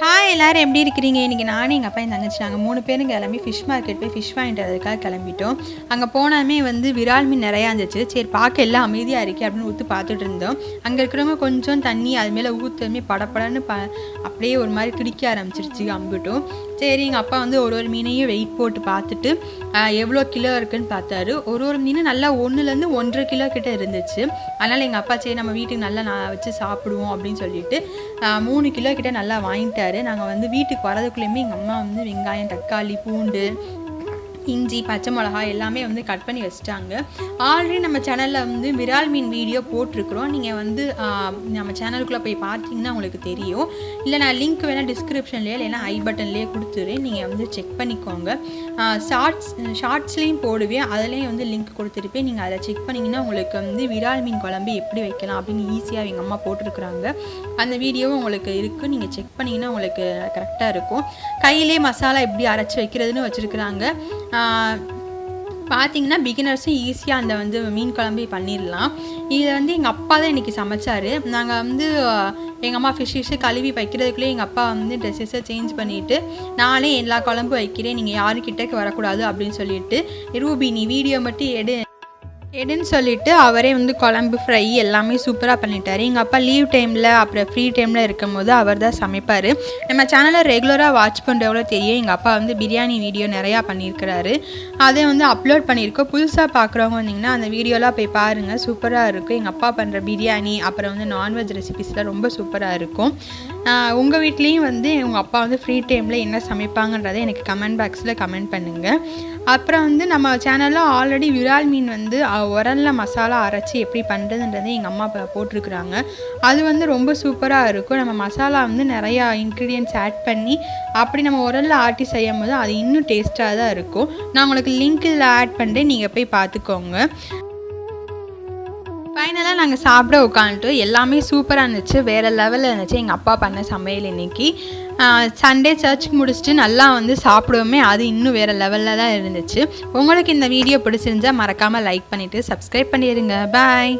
Hi எல்லோரும் எப்படி இருக்கிறீங்க? இன்றைக்கி நானும் எங்கள் அப்பா என் தங்கச்சி நாங்கள் மூணு பேரும் கிளம்பி ஃபிஷ் மார்க்கெட் போய் ஃபிஷ் வாங்கிட்டு வரதுக்காக கிளம்பிட்டோம். அங்கே போனாமே வந்து விரால் மீன் நிறையா இருந்துச்சு. சரி பார்க்க எல்லாம் அமைதியாக இருக்கே அப்படின்னு ஊற்று பார்த்துட்டு இருந்தோம். அங்கே இருக்கிறவங்க கொஞ்சம் தண்ணி அது மேலே ஊற்றுமே படப்படன்னு ப அப்படியே ஒரு மாதிரி துடிக்க ஆரம்பிச்சிருச்சு அம்பிட்டும். சரி எங்கள் அப்பா வந்து ஒரு ஒரு மீனையும் வெயிட் போட்டு பார்த்துட்டு எவ்வளோ கிலோ இருக்குன்னு பார்த்தாரு. ஒரு ஒரு மீன் நல்லா ஒன்றுலேருந்து ஒன்றரை கிலோ கிட்ட இருந்துச்சு. அதனால் எங்கள் அப்பா சரி நம்ம வீட்டுக்கு நல்லா நான் வச்சு சாப்பிடுவோம் அப்படின்னு சொல்லிட்டு மூணு கிலோ கிட்டே நல்லா வாங்கிட்டாரு. நாங்கள் வந்து வீட்டுக்கு வரதுக்குள்ளேயுமே எங்கள் அம்மா வந்து வெங்காயம் தக்காளி பூண்டு இஞ்சி பச்சை மிளகா எல்லாமே வந்து கட் பண்ணி வச்சுட்டாங்க. ஆல்ரெடி நம்ம சேனலில் வந்து விரால் மீன் வீடியோ போட்டிருக்கிறோம். நீங்கள் வந்து நம்ம சேனலுக்குள்ளே போய் பார்த்தீங்கன்னா உங்களுக்கு தெரியும். இல்லை நான் லிங்க் வேணால் டிஸ்கிரிப்ஷன்லேயே இல்லைன்னா ஐ பட்டன்லேயே கொடுத்துறேன். நீங்கள் வந்து செக் பண்ணிக்கோங்க. ஷார்ட்ஸ் ஷார்ட்ஸ்லேயும் போடுவேன். அதுலேயும் வந்து லிங்க் கொடுத்துருப்பேன். நீங்கள் அதை செக் பண்ணிங்கன்னா உங்களுக்கு வந்து விரால் மீன் குழம்பு எப்படி வைக்கலாம் அப்படின்னு ஈஸியாக எங்கள் அம்மா போட்டிருக்கிறாங்க. அந்த வீடியோவும் உங்களுக்கு இருக்குது நீங்கள் செக் பண்ணிங்கன்னா உங்களுக்கு கரெக்டாக இருக்கும். கையிலே மசாலா எப்படி அரைச்சி வைக்கிறதுன்னு வச்சுருக்குறாங்க. பார்த்தீங்கன்னா பிகினர்ஸும் ஈஸியாக அந்த வந்து மீன் குழம்பு பண்ணிடலாம். இதை வந்து எங்கள் அப்பா தான் இன்றைக்கி சமைச்சார். நாங்கள் வந்து எங்கள் அம்மா ஃபிஷ் ஃபிஷ்ஷு கழுவி வைக்கிறதுக்குள்ளே எங்கள் அப்பா வந்து ட்ரெஸ்ஸஸை சேஞ்ச் பண்ணிவிட்டு நானே எல்லா குழம்பு வைக்கிறேன். நீங்கள் யாரு கிட்டக்கு வரக்கூடாது அப்படின்னு சொல்லிட்டு ரூபி நீ வீடியோ மட்டும் எடு. எடுன்னு சொல்லிட்டு அவரே வந்து குழம்பு ஃப்ரை எல்லாமே சூப்பராக பண்ணிட்டாரு. எங்கள் அப்பா லீவ் டைமில் அப்புறம் ஃப்ரீ டைமில் இருக்கும்போது அவர் தான் சமைப்பார். நம்ம சேனலை ரெகுலராக வாட்ச் பண்ணுறவங்களோ தெரியும் எங்கள் அப்பா வந்து பிரியாணி வீடியோ நிறையா பண்ணியிருக்கிறாரு அதை வந்து அப்லோட் பண்ணியிருக்கோம். புதுசாக பார்க்குறவங்க வந்தீங்கன்னா அந்த வீடியோலாம் போய் பாருங்கள் சூப்பராக இருக்கும். எங்கள் அப்பா பண்ணுற பிரியாணி அப்புறம் வந்து நான்வெஜ் ரெசிபிஸ்லாம் ரொம்ப சூப்பராக இருக்கும். உங்கள் வீட்லேயும் வந்து உங்கள் அப்பா வந்து ஃப்ரீ டைமில் என்ன சமைப்பாங்கன்றதை எனக்கு கமெண்ட் பாக்ஸில் கமெண்ட் பண்ணுங்கள் அப்புறம் வந்து நம்ம சேனலில் ஆல்ரெடி விரால் மீன் வந்து உரலில் மசாலா அரைச்சி எப்படி பண்ணுறதுன்றதை எங்கள் அம்மா அப்பா போட்டிருக்குறாங்க. அது வந்து ரொம்ப சூப்பராக இருக்கும். நம்ம மசாலா வந்து நிறையா இன்க்ரீடியன்ஸ் ஆட் பண்ணி அப்படி நம்ம உரல்ல ஆட்டி செய்யும் போது அது இன்னும் டேஸ்ட்டாக தான் இருக்கும். நான் உங்களுக்கு லிங்க் இதில் ஆட் பண்ணுறேன் நீங்கள் போய் பார்த்துக்கோங்க. ஃபைனலாக நாங்கள் சாப்பிட உட்காந்துட்டு எல்லாமே சூப்பராக இருந்துச்சு. வேறு லெவலில் இருந்துச்சு. எங்கள் அப்பா பண்ண சமையல் இன்னைக்கு. சண்டே சர்ச் முடிச்சுட்டு நல்லா வந்து சாப்பிடுவோமே. அது இன்னும் வேறு லெவலில் தான் இருந்துச்சு. உங்களுக்கு இந்த வீடியோ பிடிச்சிருந்தா மறக்காமல் லைக் பண்ணிவிட்டு சப்ஸ்கிரைப் பண்ணிடுங்க. பாய்